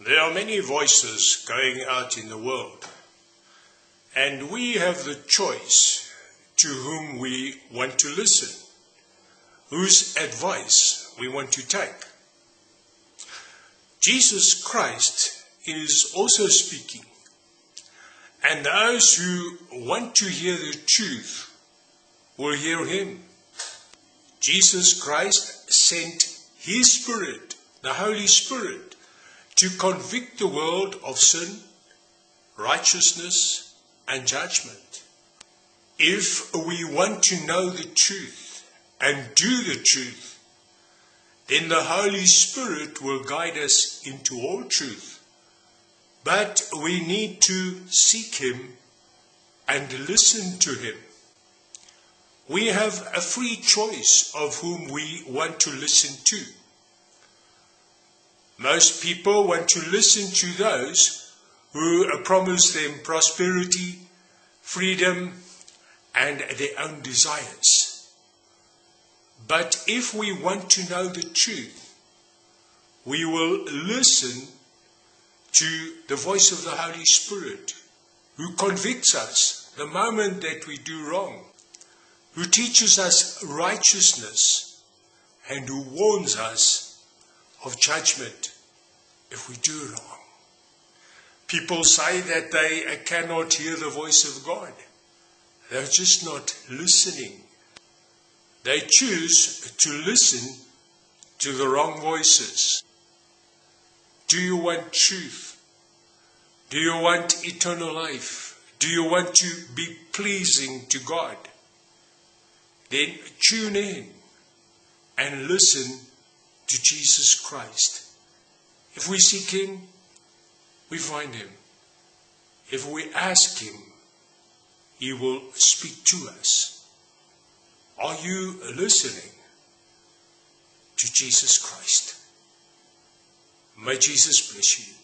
There are many voices going out in the world, and we have the choice to whom we want to listen, whose advice we want to take. Jesus Christ is also speaking, and those who want to hear the truth will hear him. Jesus Christ sent his Spirit, the Holy Spirit, to convict the world of sin, righteousness, and judgment. If we want to know the truth and do the truth, then the Holy Spirit will guide us into all truth. But we need to seek Him and listen to Him. We have a free choice of whom we want to listen to. Most people want to listen to those who promise them prosperity, freedom, and their own desires. But if we want to know the truth, we will listen to the voice of the Holy Spirit, who convicts us the moment that we do wrong, who teaches us righteousness, and who warns us of judgment if we do wrong. People say that they cannot hear the voice of God. They're just not listening. They choose to listen to the wrong voices. Do you want truth? Do you want eternal life? Do you want to be pleasing to God? Then tune in and listen to Jesus Christ. If we seek Him, we find Him. If we ask Him, He will speak to us. Are you listening to Jesus Christ? May Jesus bless you.